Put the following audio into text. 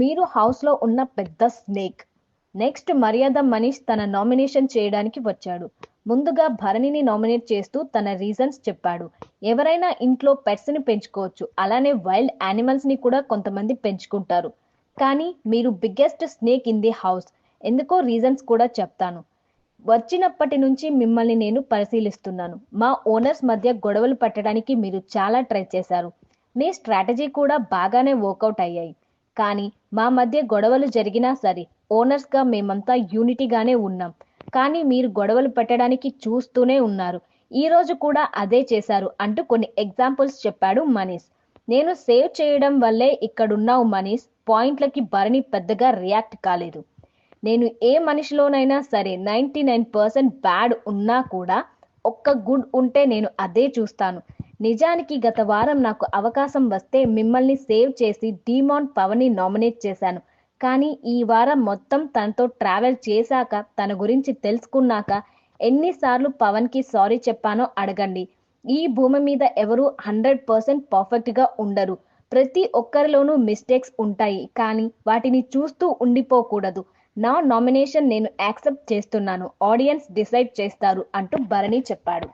మీరు హౌస్లో ఉన్న పెద్ద స్నేక్ నెక్స్ట్ మర్యాద మనీష్ తన నామినేషన్ చేయడానికి వచ్చాడు. ముందుగా భరణిని నామినేట్ చేస్తూ తన రీజన్స్ చెప్పాడు. ఎవరైనా ఇంట్లో పెట్స్ని పెంచుకోవచ్చు. అలానే వైల్డ్ యానిమల్స్ని కూడా కొంతమంది పెంచుకుంటారు. కానీ మీరు biggest snake in the house ఎందుకో రీజన్స్ కూడా చెప్తాను. వచ్చినప్పటి నుంచి మిమ్మల్ని నేను పరిశీలిస్తున్నాను. మా ఓనర్స్ మధ్య గొడవలు పట్టడానికి మీరు చాలా ట్రై చేశారు. మీ స్ట్రాటజీ కూడా బాగానే వర్కౌట్ అయ్యాయి. కానీ మా మధ్య గొడవలు జరిగినా సరే ఓనర్స్గా మేమంతా యూనిటీగానే ఉన్నాం. కానీ మీరు గొడవలు పెట్టడానికి చూస్తూనే ఉన్నారు. ఈ రోజు కూడా అదే చేశారు అంటూ కొన్ని ఎగ్జాంపుల్స్ చెప్పాడు మనీష్. నేను సేవ్ చేయడం వల్లే ఇక్కడున్నావు మనీష్ పాయింట్లకి భరణి పెద్దగా రియాక్ట్ కాలేదు. నేను ఏ మనిషిలోనైనా సరే నైంటీ నైన్ పర్సెంట్ బ్యాడ్ ఉన్నా కూడా ఒక్క గుడ్ ఉంటే నేను అదే చూస్తాను. నిజానికి గత వారం నాకు అవకాశం వస్తే మిమ్మల్ని సేవ్ చేసి డీమాన్ పవన్ని నామినేట్ చేశాను. కానీ ఈ వారం మొత్తం తనతో ట్రావెల్ చేశాక తన గురించి తెలుసుకున్నాక ఎన్నిసార్లు పవన్కి సారీ చెప్పానో అడగండి. ఈ భూమి మీద ఎవరు హండ్రెడ్ పర్సెంట్ పర్ఫెక్ట్గా ఉండరు. ప్రతి ఒక్కరిలోనూ మిస్టేక్స్ ఉంటాయి కానీ వాటిని చూస్తూ ఉండిపోకూడదు. నా నామినేషన్ నేను యాక్సెప్ట్ చేస్తున్నాను ఆడియన్స్ డిసైడ్ చేస్తారు అంటూ భరణి చెప్పాడు.